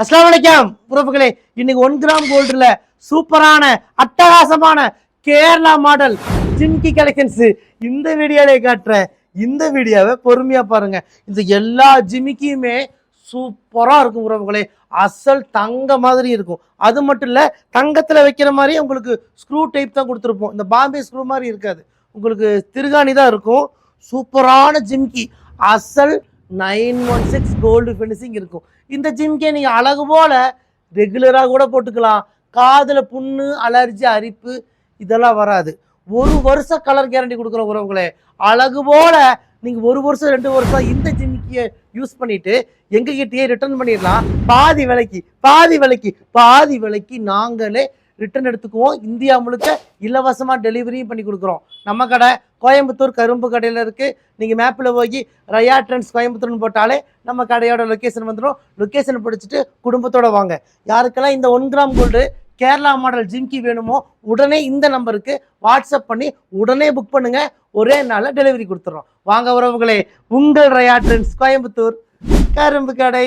அஸ்லாம் வலைக்கம் உறவுகளே. இன்னைக்கு ஒன் கிராம் கோல்டுல சூப்பரான அட்டகாசமான கேரளா மாடல் ஜிம்கி கலெக்ஷன்ஸ். இந்த வீடியோல காட்டுறேன். இந்த வீடியோவை பொறுமையா பாருங்க. இந்த எல்லா ஜிமிக்கியுமே சூப்பராக இருக்கும் உறவுகளே. அசல் தங்க மாதிரி இருக்கும். அது மட்டும் இல்லை தங்கத்தில் வைக்கிற மாதிரியே உங்களுக்கு ஸ்க்ரூ டைப் தான் கொடுத்துருப்போம். இந்த பாம்பே ஸ்க்ரூ மாதிரி இருக்காது. உங்களுக்கு திருகாணி தான் இருக்கும். சூப்பரான ஜிம்கி. அசல் nine one six gold finishing இருக்கும். இந்த ஜிம்கே நீங்கள் அழகு போல் ரெகுலராக கூட போட்டுக்கலாம். காதில் புண்ணு அலர்ஜி அரிப்பு இதெல்லாம் வராது. ஒரு வருஷம் கலர் கேரண்டி கொடுக்குற உறவுகளே அழகு போல் நீங்கள் ஒரு வருஷம் ரெண்டு வருஷம் இந்த ஜிம்கியை யூஸ் பண்ணிவிட்டு எங்ககிட்டயே ரிட்டர்ன் பண்ணிடலாம். பாதி விலைக்கு பாதி விலைக்கு பாதி விலைக்கு நாங்களே ரிட்டர்ன் எடுத்துக்குவோம். இந்தியா முழுக்க இலவசமாக டெலிவரியும் பண்ணி கொடுக்குறோம். நம்ம கடை கோயம்புத்தூர் கரும்பு கடையில் இருக்குது நீங்கள் மேப்பில் போய் ரயா ட்ரெண்ட்ஸ் கோயம்புத்தூர்னு போட்டாலே நம்ம கடையோட லொக்கேஷன் வந்துடும். லொக்கேஷன் பிடிச்சிட்டு குடும்பத்தோடு வாங்க. யாருக்கெல்லாம் இந்த one gram gold Kerala model jhumki வேணுமோ உடனே இந்த நம்பருக்கு வாட்ஸ்அப் பண்ணி உடனே புக் பண்ணுங்கள் ஒரே நாளில் டெலிவரி கொடுத்துட்றோம் வாங்க உறவுகளே உங்கள் ரயா ட்ரெண்ட்ஸ் கோயம்புத்தூர் கரும்பு கடை.